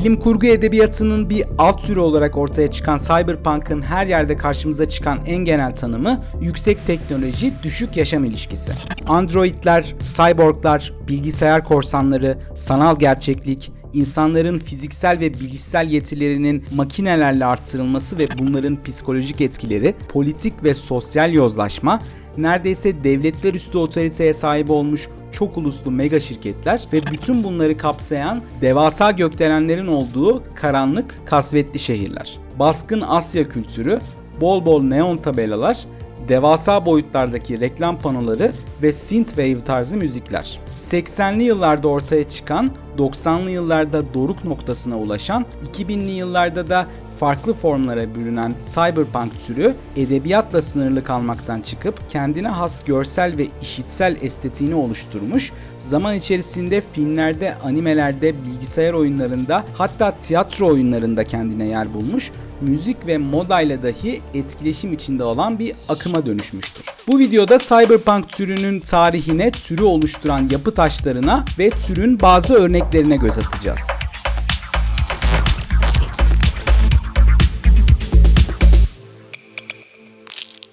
Bilim kurgu edebiyatının bir alt türü olarak ortaya çıkan cyberpunk'ın her yerde karşımıza çıkan en genel tanımı yüksek teknoloji, düşük yaşam ilişkisi. Androidler, cyborglar, bilgisayar korsanları, sanal gerçeklik, insanların fiziksel ve bilişsel yetilerinin makinelerle arttırılması ve bunların psikolojik etkileri, politik ve sosyal yozlaşma, neredeyse devletler üstü otoriteye sahip olmuş çok uluslu mega şirketler ve bütün bunları kapsayan devasa gökdelenlerin olduğu karanlık, kasvetli şehirler. Baskın Asya kültürü, bol bol neon tabelalar, devasa boyutlardaki reklam panoları ve synthwave tarzı müzikler. 80'li yıllarda ortaya çıkan, 90'lı yıllarda doruk noktasına ulaşan, 2000'li yıllarda da farklı formlara bürünen cyberpunk türü edebiyatla sınırlı kalmaktan çıkıp kendine has görsel ve işitsel estetiğini oluşturmuş, zaman içerisinde filmlerde, animelerde, bilgisayar oyunlarında hatta tiyatro oyunlarında kendine yer bulmuş, müzik ve modayla dahi etkileşim içinde olan bir akıma dönüşmüştür. Bu videoda cyberpunk türünün tarihine, türü oluşturan yapı taşlarına ve türün bazı örneklerine göz atacağız.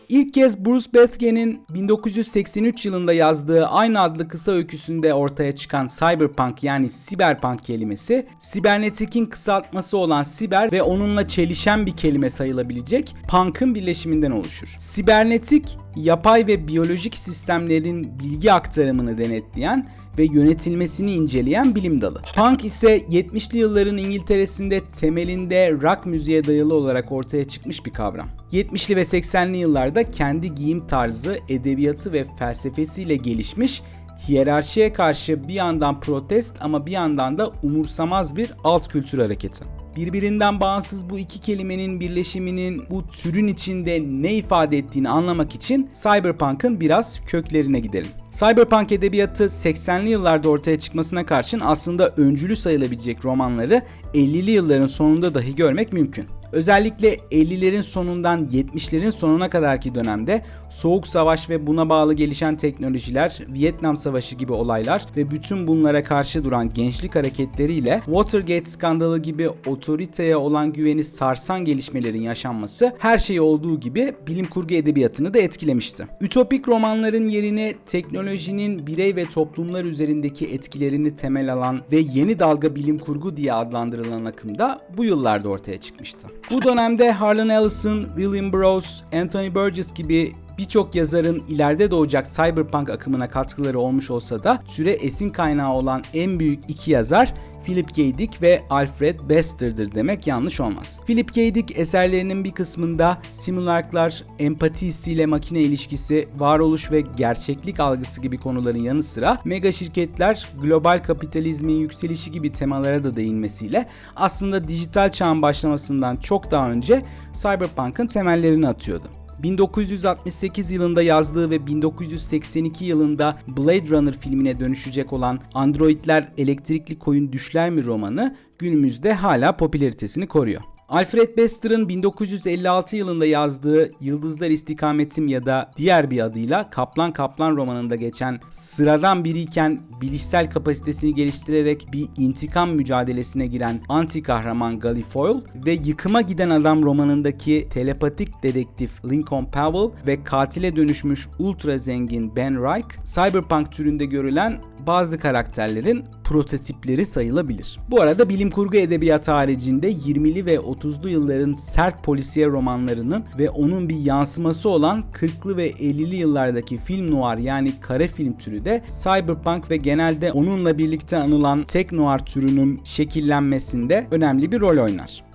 İlk kez Bruce Bethke'nin 1983 yılında yazdığı aynı adlı kısa öyküsünde ortaya çıkan cyberpunk yani siberpunk kelimesi, sibernetik'in kısaltması olan siber ve onunla çelişen bir kelime sayılabilecek punk'ın birleşiminden oluşur. Sibernetik, yapay ve biyolojik sistemlerin bilgi aktarımını denetleyen ve yönetilmesini inceleyen bilim dalı. Punk ise 70'li yılların İngiltere'sinde temelinde rock müziğe dayalı olarak ortaya çıkmış bir kavram. 70'li ve 80'li yıllarda kendi giyim tarzı, edebiyatı ve felsefesiyle gelişmiş hiyerarşiye karşı bir yandan protest ama bir yandan da umursamaz bir alt kültür hareketi. Birbirinden bağımsız bu iki kelimenin birleşiminin bu türün içinde ne ifade ettiğini anlamak için Cyberpunk'ın biraz köklerine gidelim. Cyberpunk edebiyatı 80'li yıllarda ortaya çıkmasına karşın aslında öncülü sayılabilecek romanları 50'li yılların sonunda dahi görmek mümkün. Özellikle 50'lerin sonundan 70'lerin sonuna kadarki dönemde Soğuk Savaş ve buna bağlı gelişen teknolojiler, Vietnam Savaşı gibi olaylar ve bütün bunlara karşı duran gençlik hareketleriyle Watergate skandalı gibi otoriteye olan güveni sarsan gelişmelerin yaşanması her şey olduğu gibi bilim kurgu edebiyatını da etkilemişti. Ütopik romanların yerine teknolojinin birey ve toplumlar üzerindeki etkilerini temel alan ve yeni dalga bilim kurgu diye adlandırılan akım da bu yıllarda ortaya çıkmıştı. Bu dönemde Harlan Ellison, William Burroughs, Anthony Burgess gibi birçok yazarın ileride doğacak cyberpunk akımına katkıları olmuş olsa da türe esin kaynağı olan en büyük iki yazar Philip K. Dick ve Alfred Bester'dır demek yanlış olmaz. Philip K. Dick eserlerinin bir kısmında simulaklar, empati hissiyle makine ilişkisi, varoluş ve gerçeklik algısı gibi konuların yanı sıra mega şirketler, global kapitalizmin yükselişi gibi temalara da değinmesiyle aslında dijital çağın başlamasından çok daha önce cyberpunk'ın temellerini atıyordu. 1968 yılında yazdığı ve 1982 yılında Blade Runner filmine dönüşecek olan Androidler Elektrikli Koyun Düşler mi romanı günümüzde hala popülaritesini koruyor. Alfred Bester'ın 1956 yılında yazdığı Yıldızlar İstikametim ya da diğer bir adıyla Kaplan Kaplan romanında geçen sıradan biriyken bilişsel kapasitesini geliştirerek bir intikam mücadelesine giren anti kahraman Gallifloy ve Yıkıma Giden Adam romanındaki telepatik dedektif Lincoln Powell ve katile dönüşmüş ultra zengin Ben Reich, cyberpunk türünde görülen bazı karakterlerin prototipleri sayılabilir. Bu arada bilim kurgu edebiyatı haricinde 20'li ve 30'lu yılların sert polisiye romanlarının ve onun bir yansıması olan 40'lı ve 50'li yıllardaki film noir yani kare film türü de cyberpunk ve genelde onunla birlikte anılan tek noir türünün şekillenmesinde önemli bir rol oynar.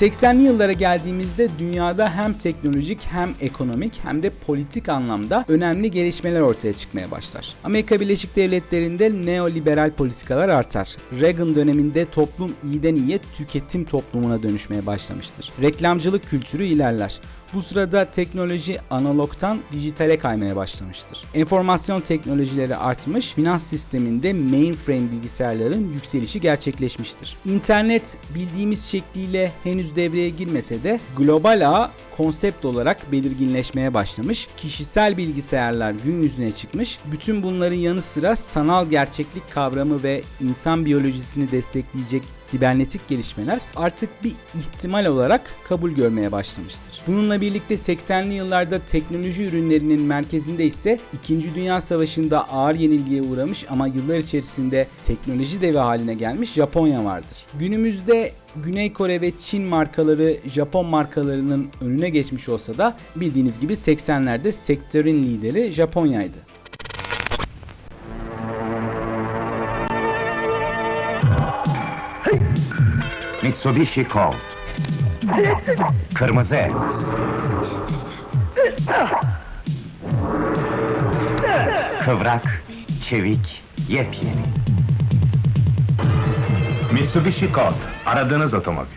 80'li yıllara geldiğimizde dünyada hem teknolojik hem ekonomik hem de politik anlamda önemli gelişmeler ortaya çıkmaya başlar. Amerika Birleşik Devletleri'nde neoliberal politikalar artar. Reagan döneminde toplum iyiden iyiye tüketim toplumuna dönüşmeye başlamıştır. Reklamcılık kültürü ilerler. Bu sırada teknoloji analogtan dijitale kaymaya başlamıştır. Enformasyon teknolojileri artmış, finans sisteminde mainframe bilgisayarların yükselişi gerçekleşmiştir. İnternet bildiğimiz şekliyle henüz devreye girmese de global ağ konsept olarak belirginleşmeye başlamış. Kişisel bilgisayarlar gün yüzüne çıkmış. Bütün bunların yanı sıra sanal gerçeklik kavramı ve insan biyolojisini destekleyecek sibernetik gelişmeler artık bir ihtimal olarak kabul görmeye başlamıştır. Bununla birlikte 80'li yıllarda teknoloji ürünlerinin merkezinde ise 2. Dünya Savaşı'nda ağır yenilgiye uğramış ama yıllar içerisinde teknoloji devi haline gelmiş Japonya vardır. Günümüzde Güney Kore ve Çin markaları Japon markalarının önüne geçmiş olsa da bildiğiniz gibi 80'lerde sektörün lideri Japonya'ydı. Mitsubishi Colt. Kırmızı el. Kıvrak, çevik, yepyeni. Mitsubishi Colt. Aradığınız otomobil.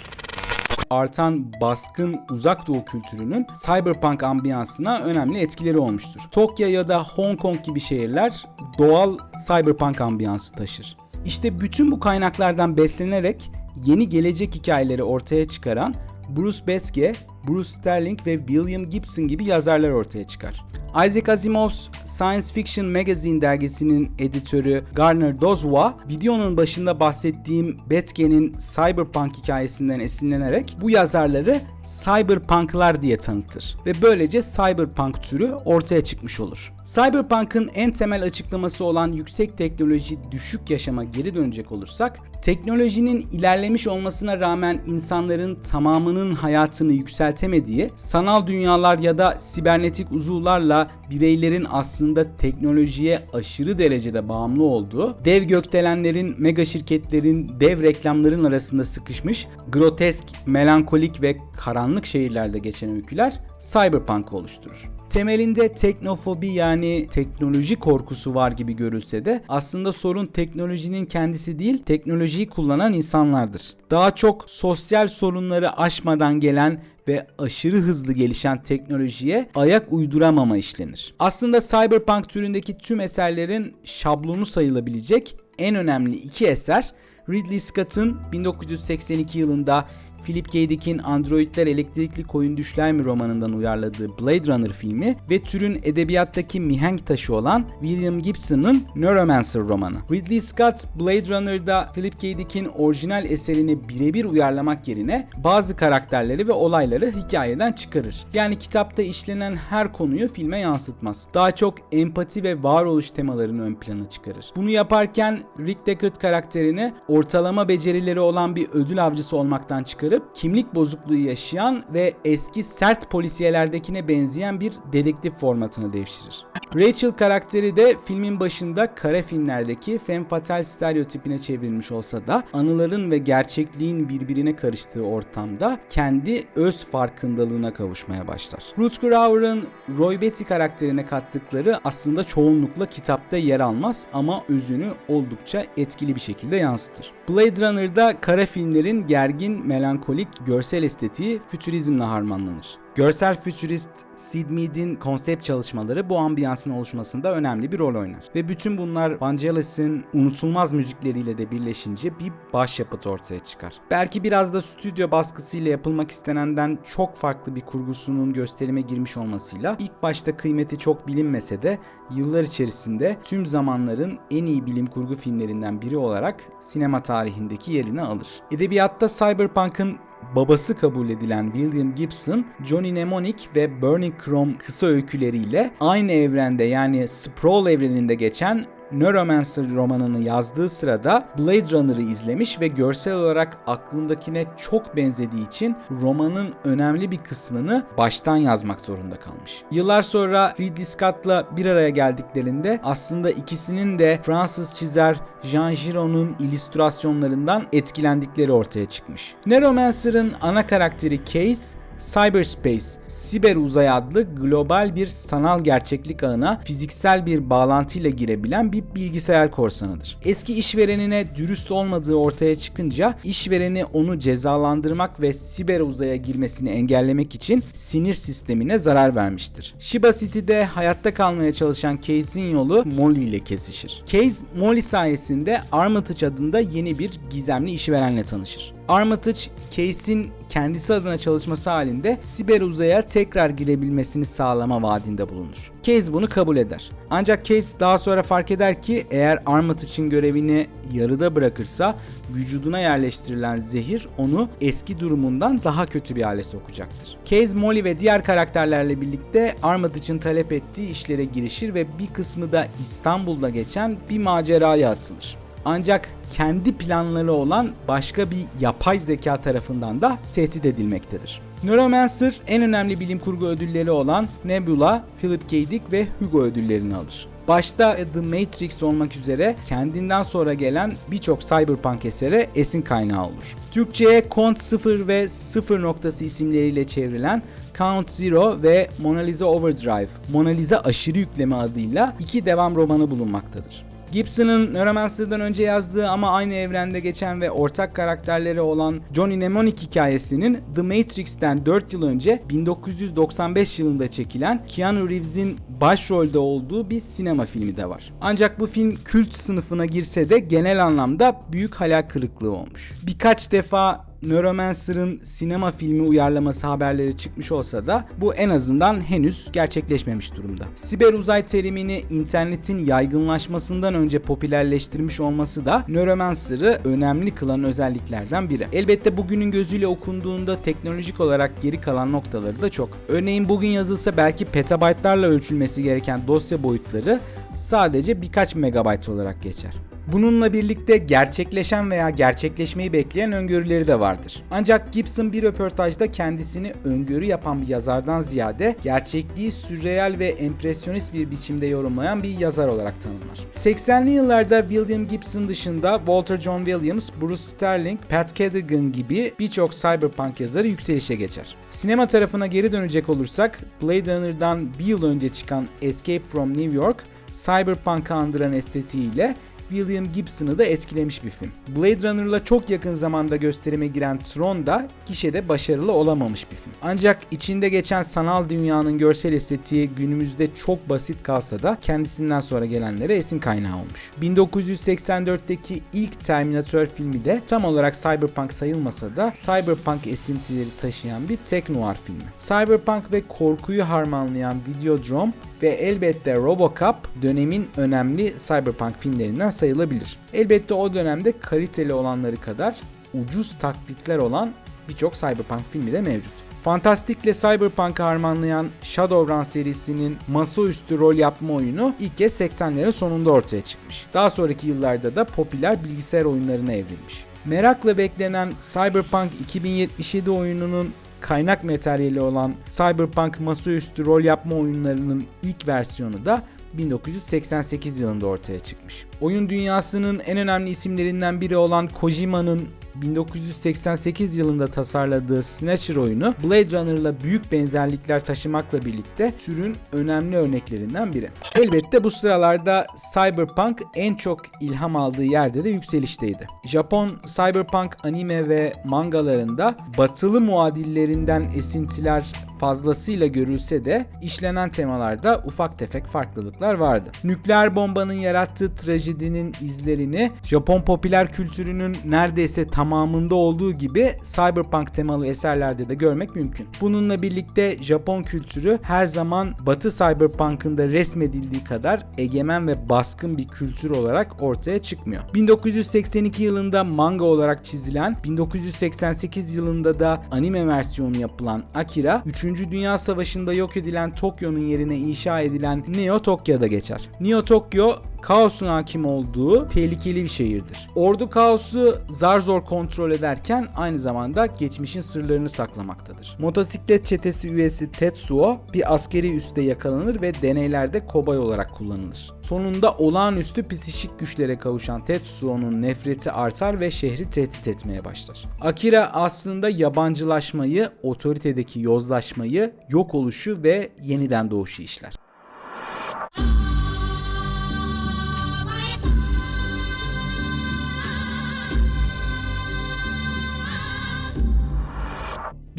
artan baskın uzak doğu kültürünün cyberpunk ambiyansına önemli etkileri olmuştur. Tokyo ya da Hong Kong gibi şehirler doğal cyberpunk ambiyansı taşır. İşte bütün bu kaynaklardan beslenerek yeni gelecek hikayeleri ortaya çıkaran Bruce Betzke, Bruce Sterling ve William Gibson gibi yazarlar ortaya çıkar. Isaac Asimov's Science Fiction Magazine dergisinin editörü Garner Dozua, videonun başında bahsettiğim Betke'nin cyberpunk hikayesinden esinlenerek bu yazarları cyberpunklar diye tanıtır ve böylece cyberpunk türü ortaya çıkmış olur. Cyberpunk'ın en temel açıklaması olan yüksek teknoloji düşük yaşama geri dönecek olursak, teknolojinin ilerlemiş olmasına rağmen insanların tamamının hayatını yükseltemediği, sanal dünyalar ya da sibernetik uzuvlarla bireylerin aslında teknolojiye aşırı derecede bağımlı olduğu, dev gökdelenlerin, mega şirketlerin, dev reklamların arasında sıkışmış, grotesk, melankolik ve karanlık şehirlerde geçen öyküler cyberpunk'ı oluşturur. Temelinde teknofobi yani teknoloji korkusu var gibi görülse de aslında sorun teknolojinin kendisi değil, teknolojiyi kullanan insanlardır. Daha çok sosyal sorunları aşmadan gelen ve aşırı hızlı gelişen teknolojiye ayak uyduramama işlenir. Aslında cyberpunk türündeki tüm eserlerin şablonu sayılabilecek en önemli iki eser Ridley Scott'ın 1982 yılında Philip K. Dick'in Androidler Elektrikli Koyun Düşler mi romanından uyarladığı Blade Runner filmi ve türün edebiyattaki mihenk taşı olan William Gibson'ın Neuromancer romanı. Ridley Scott Blade Runner'da Philip K. Dick'in orijinal eserini birebir uyarlamak yerine bazı karakterleri ve olayları hikayeden çıkarır. Yani kitapta işlenen her konuyu filme yansıtmaz. Daha çok empati ve varoluş temalarını ön plana çıkarır. Bunu yaparken Rick Deckard karakterini ortalama becerileri olan bir ödül avcısı olmaktan çıkarır çıkarıp kimlik bozukluğu yaşayan ve eski sert polisiyelerdekine benzeyen bir dedektif formatına devşirir. Rachel karakteri de filmin başında kara filmlerdeki femme fatale stereotipine çevrilmiş olsa da anıların ve gerçekliğin birbirine karıştığı ortamda kendi öz farkındalığına kavuşmaya başlar. Rutger Hauer'ın Roy Betty karakterine kattıkları aslında çoğunlukla kitapta yer almaz ama özünü oldukça etkili bir şekilde yansıtır. Blade Runner'da kara filmlerin gergin, melankolik görsel estetiği fütürizmle harmanlanır. Görsel fütürist Sid Mead'in konsept çalışmaları bu ambiyansın oluşmasında önemli bir rol oynar. Ve bütün bunlar Vangelis'in unutulmaz müzikleriyle de birleşince bir başyapıt ortaya çıkar. Belki biraz da stüdyo baskısıyla yapılmak istenenden çok farklı bir kurgusunun gösterime girmiş olmasıyla ilk başta kıymeti çok bilinmese de yıllar içerisinde tüm zamanların en iyi bilim kurgu filmlerinden biri olarak sinema tarihindeki yerini alır. Edebiyatta Cyberpunk'ın babası kabul edilen William Gibson, Johnny Mnemonic ve Burning Chrome kısa öyküleriyle aynı evrende yani Sprawl evreninde geçen Neuromancer romanını yazdığı sırada Blade Runner'ı izlemiş ve görsel olarak aklındakine çok benzediği için romanın önemli bir kısmını baştan yazmak zorunda kalmış. Yıllar sonra Ridley Scott'la bir araya geldiklerinde aslında ikisinin de Fransız çizer Jean Giron'un illüstrasyonlarından etkilendikleri ortaya çıkmış. Neuromancer'ın ana karakteri Case Cyberspace, Siber Uzay adlı global bir sanal gerçeklik ağına fiziksel bir bağlantıyla girebilen bir bilgisayar korsanıdır. Eski işverenine dürüst olmadığı ortaya çıkınca işvereni onu cezalandırmak ve siber uzaya girmesini engellemek için sinir sistemine zarar vermiştir. Shiba City'de hayatta kalmaya çalışan Case'in yolu Molly ile kesişir. Case, Molly sayesinde Armitage adında yeni bir gizemli işverenle tanışır. Armitage, Case'in kendisi adına çalışması halinde siber uzaya tekrar girebilmesini sağlama vaadinde bulunur. Case bunu kabul eder. Ancak Case daha sonra fark eder ki eğer Armitage'in görevini yarıda bırakırsa vücuduna yerleştirilen zehir onu eski durumundan daha kötü bir hale sokacaktır. Case, Molly ve diğer karakterlerle birlikte Armitage'in talep ettiği işlere girişir ve bir kısmı da İstanbul'da geçen bir maceraya atılır. Ancak kendi planları olan başka bir yapay zeka tarafından da tehdit edilmektedir. Neuromancer en önemli bilim kurgu ödülleri olan Nebula, Philip K. Dick ve Hugo ödüllerini alır. Başta The Matrix olmak üzere kendinden sonra gelen birçok cyberpunk esere esin kaynağı olur. Türkçe'ye Kont 0 ve 0 noktası isimleriyle çevrilen Count Zero ve Mona Lisa Overdrive, Mona Lisa aşırı yükleme adıyla iki devam romanı bulunmaktadır. Gibson'ın Neuromancer'dan önce yazdığı ama aynı evrende geçen ve ortak karakterleri olan Johnny Mnemonic hikayesinin The Matrix'ten 4 yıl önce 1995 yılında çekilen Keanu Reeves'in başrolde olduğu bir sinema filmi de var. Ancak bu film kült sınıfına girse de genel anlamda büyük hayal kırıklığı olmuş. Birkaç defa Neuromancer'ın sinema filmi uyarlaması haberleri çıkmış olsa da bu en azından henüz gerçekleşmemiş durumda. Siber uzay terimini internetin yaygınlaşmasından önce popülerleştirmiş olması da Neuromancer'ı önemli kılan özelliklerden biri. Elbette bugünün gözüyle okunduğunda teknolojik olarak geri kalan noktaları da çok. Örneğin bugün yazılsa belki petabaytlarla ölçülmesi gereken dosya boyutları sadece birkaç megabayt olarak geçer. Bununla birlikte gerçekleşen veya gerçekleşmeyi bekleyen öngörüleri de vardır. Ancak Gibson bir röportajda kendisini öngörü yapan bir yazardan ziyade gerçekliği sürreel ve empresyonist bir biçimde yorumlayan bir yazar olarak tanımlar. 80'li yıllarda William Gibson dışında Walter John Williams, Bruce Sterling, Pat Cadigan gibi birçok cyberpunk yazarı yükselişe geçer. Sinema tarafına geri dönecek olursak Blade Runner'dan bir yıl önce çıkan Escape from New York, cyberpunk'ı andıran estetiğiyle William Gibson'ı da etkilemiş bir film. Blade Runner'la çok yakın zamanda gösterime giren Tron da gişede başarılı olamamış bir film. Ancak içinde geçen sanal dünyanın görsel estetiği günümüzde çok basit kalsa da kendisinden sonra gelenlere esin kaynağı olmuş. 1984'teki ilk Terminator filmi de tam olarak cyberpunk sayılmasa da cyberpunk esintileri taşıyan bir tek noir filmi. Cyberpunk ve korkuyu harmanlayan Videodrome ve elbette Robocop dönemin önemli cyberpunk filmlerinden sayılabilir. Elbette o dönemde kaliteli olanları kadar ucuz taklitler olan birçok cyberpunk filmi de mevcut. Fantastikle Cyberpunk'ı harmanlayan Shadowrun serisinin masaüstü rol yapma oyunu ilk kez 80'lerin sonunda ortaya çıkmış. Daha sonraki yıllarda da popüler bilgisayar oyunlarına evrilmiş. Merakla beklenen Cyberpunk 2077 oyununun kaynak materyali olan Cyberpunk masaüstü rol yapma oyunlarının ilk versiyonu da 1988 yılında ortaya çıkmış. Oyun dünyasının en önemli isimlerinden biri olan Kojima'nın 1988 yılında tasarladığı Snatcher oyunu Blade Runner'la büyük benzerlikler taşımakla birlikte türün önemli örneklerinden biri. Elbette bu sıralarda Cyberpunk en çok ilham aldığı yerde de yükselişteydi. Japon Cyberpunk anime ve mangalarında batılı muadillerinden esintiler fazlasıyla görülse de işlenen temalarda ufak tefek farklılıklar vardı. Nükleer bombanın yarattığı trajedinin izlerini Japon popüler kültürünün neredeyse tamamında olduğu gibi cyberpunk temalı eserlerde de görmek mümkün. Bununla birlikte Japon kültürü her zaman Batı cyberpunk'ında resmedildiği kadar egemen ve baskın bir kültür olarak ortaya çıkmıyor. 1982 yılında manga olarak çizilen, 1988 yılında da anime versiyonu yapılan Akira, 3. Dünya Savaşı'nda yok edilen Tokyo'nun yerine inşa edilen Neo Tokyo'da geçer. Neo Tokyo kaosun hakim olduğu tehlikeli bir şehirdir. Ordu kaosu zar zor kontrol ederken aynı zamanda geçmişin sırlarını saklamaktadır. Motosiklet çetesi üyesi Tetsuo bir askeri üste yakalanır ve deneylerde kobay olarak kullanılır. Sonunda olağanüstü psikik güçlere kavuşan Tetsuo'nun nefreti artar ve şehri tehdit etmeye başlar. Akira aslında yabancılaşmayı, otoritedeki yozlaşmayı, yok oluşu ve yeniden doğuşu işler.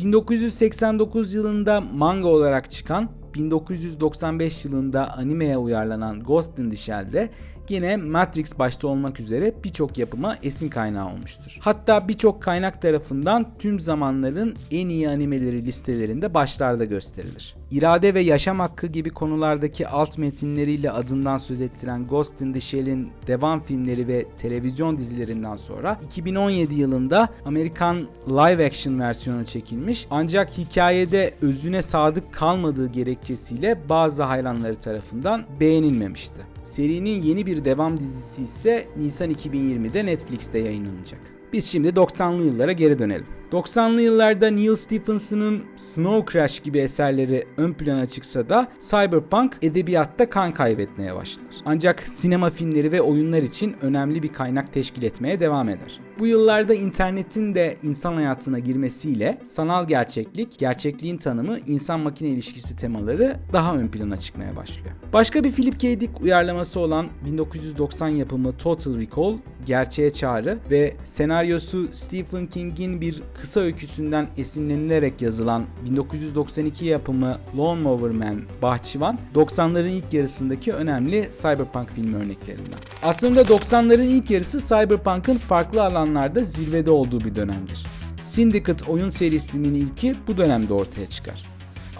...1989 yılında manga olarak çıkan 1995 yılında animeye uyarlanan Ghost in the Shell'de yine Matrix başta olmak üzere birçok yapıma esin kaynağı olmuştur. Hatta birçok kaynak tarafından tüm zamanların en iyi animeleri listelerinde başlarda gösterilir. İrade ve yaşam hakkı gibi konulardaki alt metinleriyle adından söz ettiren Ghost in the Shell'in devam filmleri ve televizyon dizilerinden sonra 2017 yılında Amerikan live action versiyonu çekilmiş ancak hikayede özüne sadık kalmadığı gerekçesiyle bazı hayranları tarafından beğenilmemişti. Serinin yeni bir devam dizisi ise Nisan 2020'de Netflix'te yayınlanacak. Biz şimdi 90'lı yıllara geri dönelim. 90'lı yıllarda Neil Stephenson'ın Snow Crash gibi eserleri ön plana çıksa da Cyberpunk edebiyatta kan kaybetmeye başlar. Ancak sinema filmleri ve oyunlar için önemli bir kaynak teşkil etmeye devam eder. Bu yıllarda internetin de insan hayatına girmesiyle sanal gerçeklik, gerçekliğin tanımı, insan makine ilişkisi temaları daha ön plana çıkmaya başlıyor. Başka bir Philip K. Dick uyarlaması olan 1990 yapımı Total Recall, gerçeğe çağrı ve senaryosu Stephen King'in bir kısa öyküsünden esinlenilerek yazılan 1992 yapımı Lawnmower Man Bahçıvan 90'ların ilk yarısındaki önemli cyberpunk filmi örneklerinden. Aslında 90'ların ilk yarısı cyberpunk'ın farklı alanlarda zirvede olduğu bir dönemdir. Syndicate oyun serisinin ilki bu dönemde ortaya çıkar.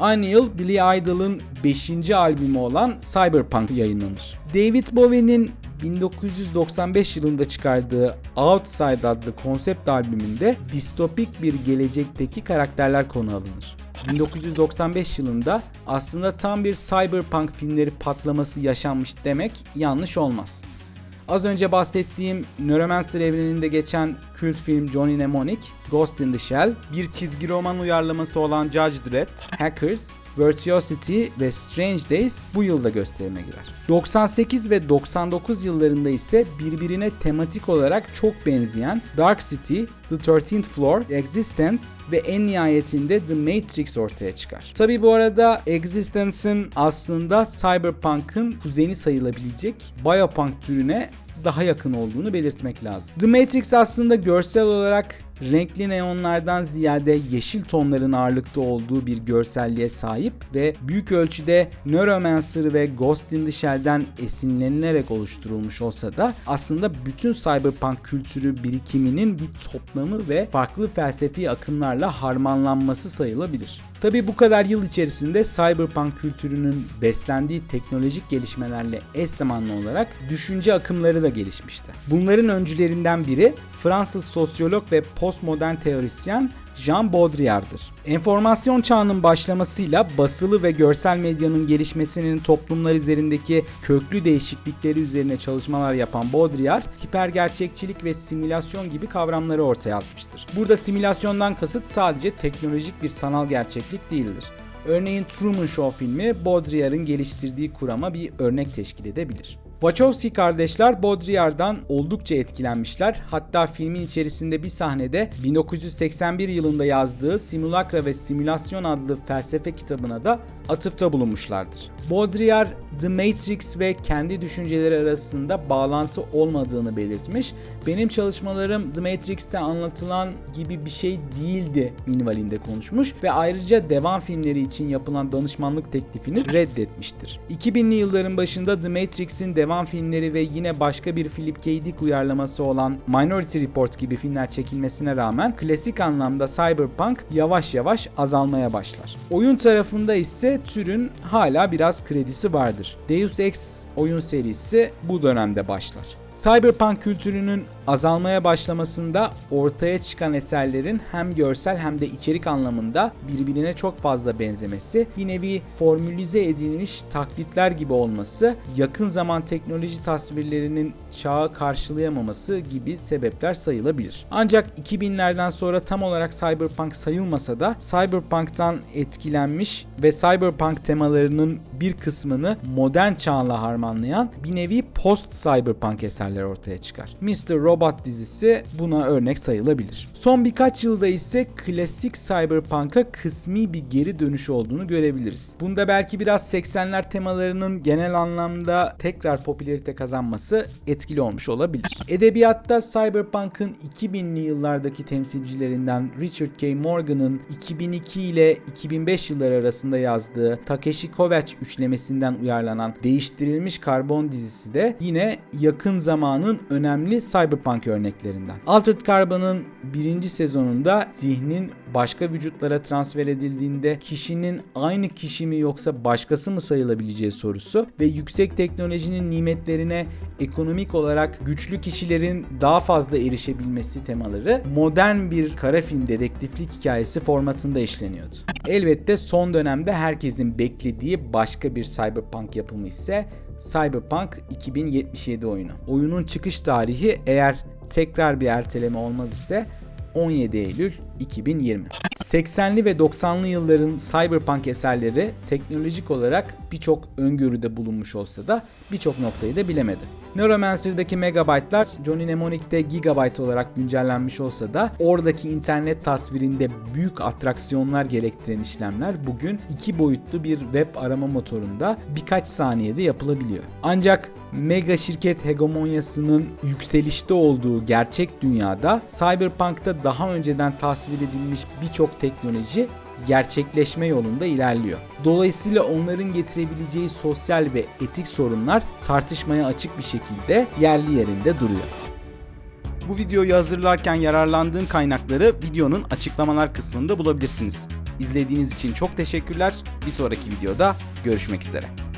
Aynı yıl Billy Idol'ın 5. albümü olan Cyberpunk yayınlanır. David Bowie'nin 1995 yılında çıkardığı Outside adlı konsept albümünde distopik bir gelecekteki karakterler konu alınır. 1995 yılında aslında tam bir cyberpunk filmleri patlaması yaşanmış demek yanlış olmaz. Az önce bahsettiğim Neuromancer evreninde geçen kült film Johnny Mnemonic, Ghost in the Shell, bir çizgi roman uyarlaması olan Judge Dredd, Hackers, Virtuosity ve Strange Days bu yılda gösterime girer. 98 ve 99 yıllarında ise birbirine tematik olarak çok benzeyen Dark City, The 13th Floor, Existence ve en nihayetinde The Matrix ortaya çıkar. Tabi bu arada Existence'ın aslında Cyberpunk'ın kuzeni sayılabilecek biopunk türüne daha yakın olduğunu belirtmek lazım. The Matrix aslında görsel olarak renkli neonlardan ziyade yeşil tonların ağırlıkta olduğu bir görselliğe sahip ve büyük ölçüde Neuromancer ve Ghost in the Shell'den esinlenilerek oluşturulmuş olsa da aslında bütün cyberpunk kültürü birikiminin bir toplamı ve farklı felsefi akımlarla harmanlanması sayılabilir. Tabi bu kadar yıl içerisinde cyberpunk kültürünün beslendiği teknolojik gelişmelerle eş zamanlı olarak düşünce akımları da gelişmişti. Bunların öncülerinden biri Fransız sosyolog ve postmodern teorisyen Jean Baudrillard'dır. Enformasyon çağının başlamasıyla basılı ve görsel medyanın gelişmesinin toplumlar üzerindeki köklü değişiklikleri üzerine çalışmalar yapan Baudrillard, hipergerçekçilik ve simülasyon gibi kavramları ortaya atmıştır. Burada simülasyondan kasıt sadece teknolojik bir sanal gerçeklik değildir. Örneğin Truman Show filmi Baudrillard'ın geliştirdiği kurama bir örnek teşkil edebilir. Wachowski kardeşler Baudrillard'dan oldukça etkilenmişler. Hatta filmin içerisinde bir sahnede 1981 yılında yazdığı Simulacra ve Simülasyon adlı felsefe kitabına da atıfta bulunmuşlardır. Baudrillard, The Matrix ve kendi düşünceleri arasında bağlantı olmadığını belirtmiş. Benim çalışmalarım The Matrix'te anlatılan gibi bir şey değildi minvalinde konuşmuş ve ayrıca devam filmleri için yapılan danışmanlık teklifini reddetmiştir. 2000'li yılların başında The Matrix'in devam filmleri ve yine başka bir Philip K. Dick uyarlaması olan Minority Report gibi filmler çekilmesine rağmen klasik anlamda Cyberpunk yavaş yavaş azalmaya başlar. Oyun tarafında ise türün hala biraz kredisi vardır. Deus Ex oyun serisi bu dönemde başlar. Cyberpunk kültürünün azalmaya başlamasında ortaya çıkan eserlerin hem görsel hem de içerik anlamında birbirine çok fazla benzemesi, bir nevi formülize edilmiş taklitler gibi olması, yakın zaman teknoloji tasvirlerinin çağı karşılayamaması gibi sebepler sayılabilir. Ancak 2000'lerden sonra tam olarak Cyberpunk sayılmasa da Cyberpunk'tan etkilenmiş ve Cyberpunk temalarının bir kısmını modern çağla harmanlayan bir nevi post Cyberpunk eserler ortaya çıkar. Mr. Robot dizisi buna örnek sayılabilir. Son birkaç yılda ise klasik Cyberpunk'a kısmi bir geri dönüş olduğunu görebiliriz. Bunda belki biraz 80'ler temalarının genel anlamda tekrar popülarite kazanması etkili olmuş olabilir. Edebiyatta Cyberpunk'ın 2000'li yıllardaki temsilcilerinden Richard K. Morgan'ın 2002 ile 2005 yılları arasında yazdığı Takeshi Kovacs üçlemesinden uyarlanan değiştirilmiş Karbon dizisi de yine yakın zamanın önemli Cyberpunk örneklerinden. Altered Carbon'ın birinci sezonunda zihnin başka vücutlara transfer edildiğinde kişinin aynı kişi mi yoksa başkası mı sayılabileceği sorusu ve yüksek teknolojinin nimetlerine ekonomik olarak güçlü kişilerin daha fazla erişebilmesi temaları modern bir kara film dedektiflik hikayesi formatında işleniyordu. Elbette son dönemde herkesin beklediği başka bir cyberpunk yapımı ise Cyberpunk 2077 oyunu. Oyunun çıkış tarihi eğer tekrar bir erteleme olmaz ise 17 Eylül 2020. 80'li ve 90'lı yılların cyberpunk eserleri teknolojik olarak birçok öngörüde bulunmuş olsa da birçok noktayı da bilemedi. Neuromancer'daki megabaytlar Johnny Mnemonic'te gigabyte olarak güncellenmiş olsa da oradaki internet tasvirinde büyük atraksiyonlar gerektiren işlemler bugün iki boyutlu bir web arama motorunda birkaç saniyede yapılabiliyor. Ancak mega şirket hegemonyasının yükselişte olduğu gerçek dünyada Cyberpunk'ta daha önceden tasvir edilmiş birçok teknoloji gerçekleşme yolunda ilerliyor. Dolayısıyla onların getirebileceği sosyal ve etik sorunlar tartışmaya açık bir şekilde yerli yerinde duruyor. Bu videoyu hazırlarken yararlandığım kaynakları videonun açıklamalar kısmında bulabilirsiniz. İzlediğiniz için çok teşekkürler. Bir sonraki videoda görüşmek üzere.